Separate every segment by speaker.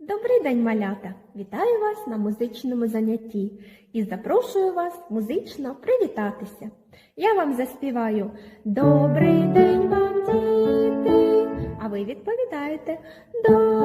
Speaker 1: Добрий день, малята! Вітаю вас на музичному занятті і запрошую вас музично привітатися. Я вам заспіваю Добрий день вам, діти! А ви відповідаєте Добрий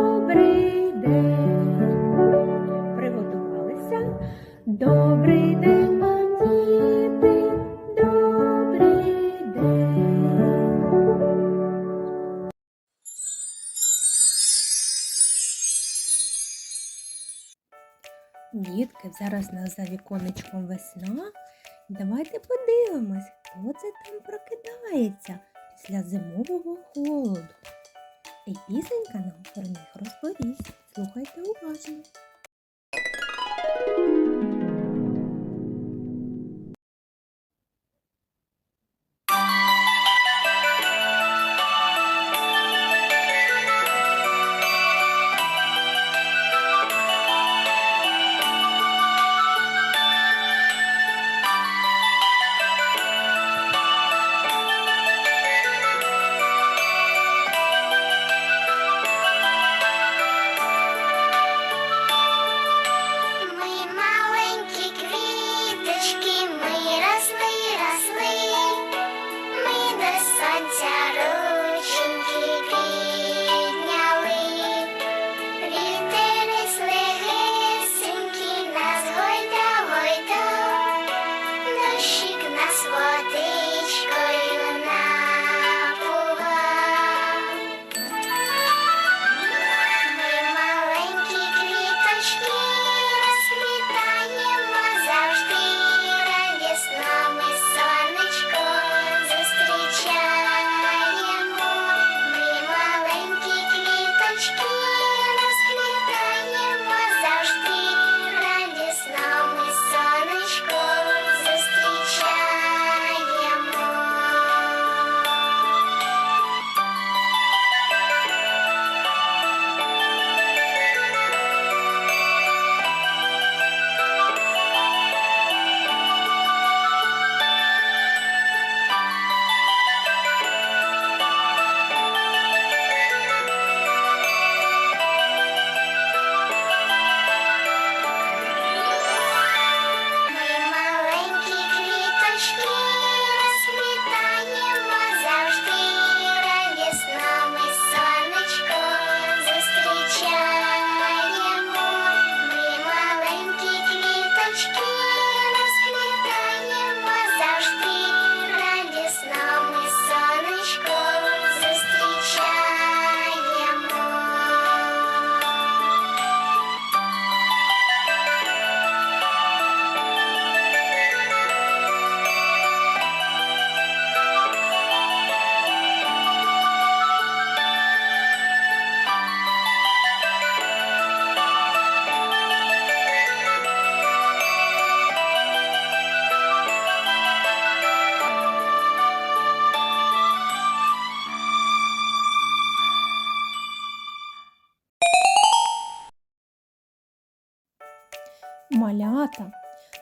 Speaker 1: Дітки, зараз нас за віконечком весна. Давайте подивимось, хто це там прокидається після зимового холоду. І пісенька нам про них розповість. Слухайте уважно.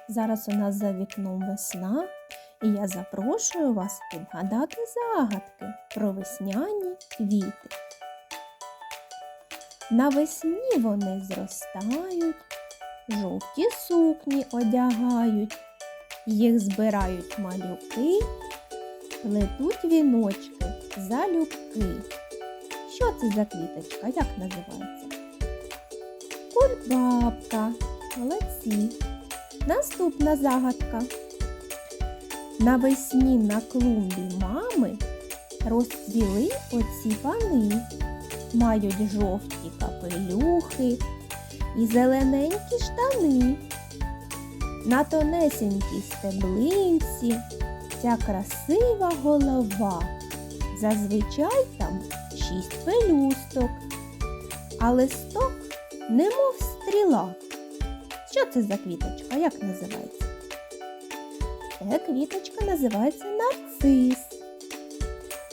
Speaker 1: Зараз у нас за вікном весна, і я запрошую вас відгадати загадки про весняні квіти. Навесні вони зростають, жовті сукні одягають, їх збирають малюки, плетуть віночки залюбки. Що це за квіточка? Як називається? Кульбабка. Молодці. Наступна загадка. Навесні на клумбі мами розцвіли оці пани. Мають жовті капелюхи і зелененькі штани. На тонесенькій стеблинці ця красива голова. Зазвичай там шість пелюсток, а листок немов стріла. Що це за квіточка? Як називається? Це квіточка називається нарцис.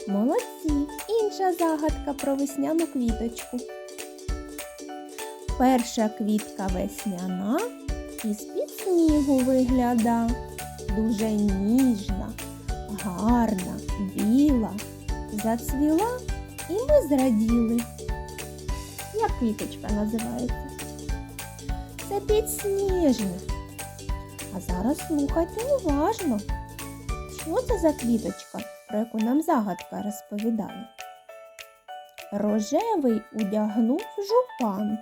Speaker 1: Молодці. Інша загадка про весняну квіточку. Перша квітка весняна із-під снігу вигляда. Дуже ніжна, гарна, біла, зацвіла і ми зраділи. Як квіточка називається? Це підсніжник. А зараз слухайте уважно. Що це за квіточка, про яку нам загадка розповідає? Рожевий удягнув жупан.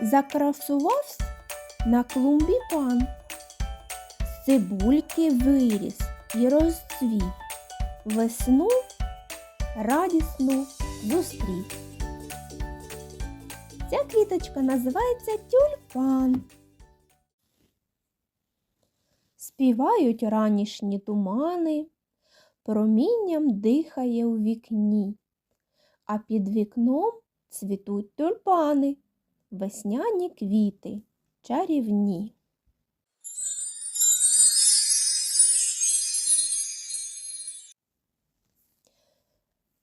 Speaker 1: Закрасувався на клумбі пан. З цибульки виріс і розцвів. Весну радісно зустрів. Ця квіточка називається тюльпан. Співають ранішні тумани, промінням дихає у вікні, а під вікном цвітуть тюльпани, весняні квіти, чарівні.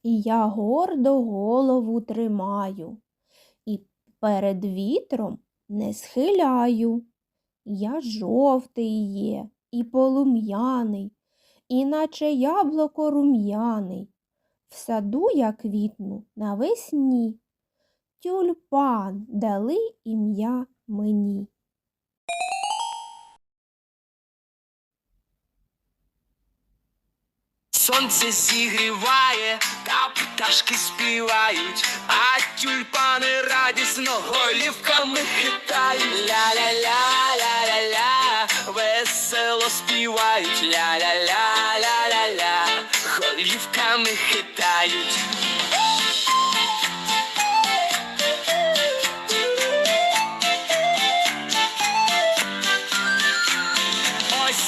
Speaker 1: І я гордо голову тримаю, перед вітром не схиляю. Я жовтий є і полум'яний, іначе яблуко рум'яний. В саду я квітну навесні. Тюльпан дали ім'я мені.
Speaker 2: Сонце зігріває, та пташки співають, а тюльпани радісно голівками хитають. Ля-ля-ля, ля-ля-ля, весело співають. Ля-ля-ля,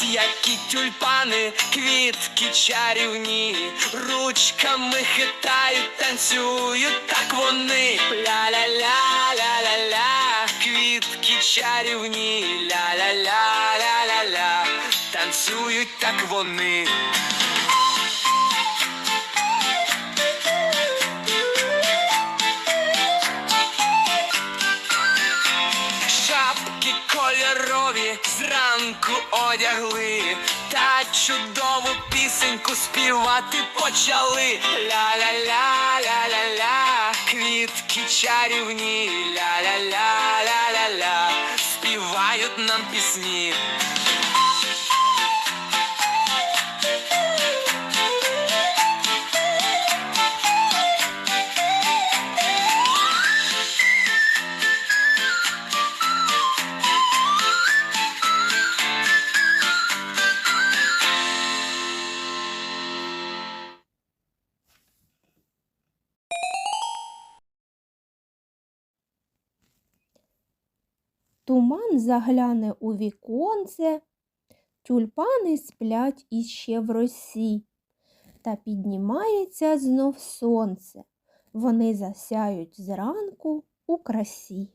Speaker 2: Які тюльпани, квітки чарівні, ручками хитають, танцюють, так вони. Ля-ля-ля, ля-ля-ля, квітки чарівні, ля-ля-ля, ля-ля-ля, танцюють, так вони. Одягли, та чудову пісеньку співати почали. Ля-ля-ля, ля-ля-ля, квітки чарівні, ля-ля-ля, ля-ля-ля, співають нам пісні.
Speaker 1: Туман загляне у віконце, тюльпани сплять іще в росі, та піднімається знов сонце. Вони засяють зранку у красі.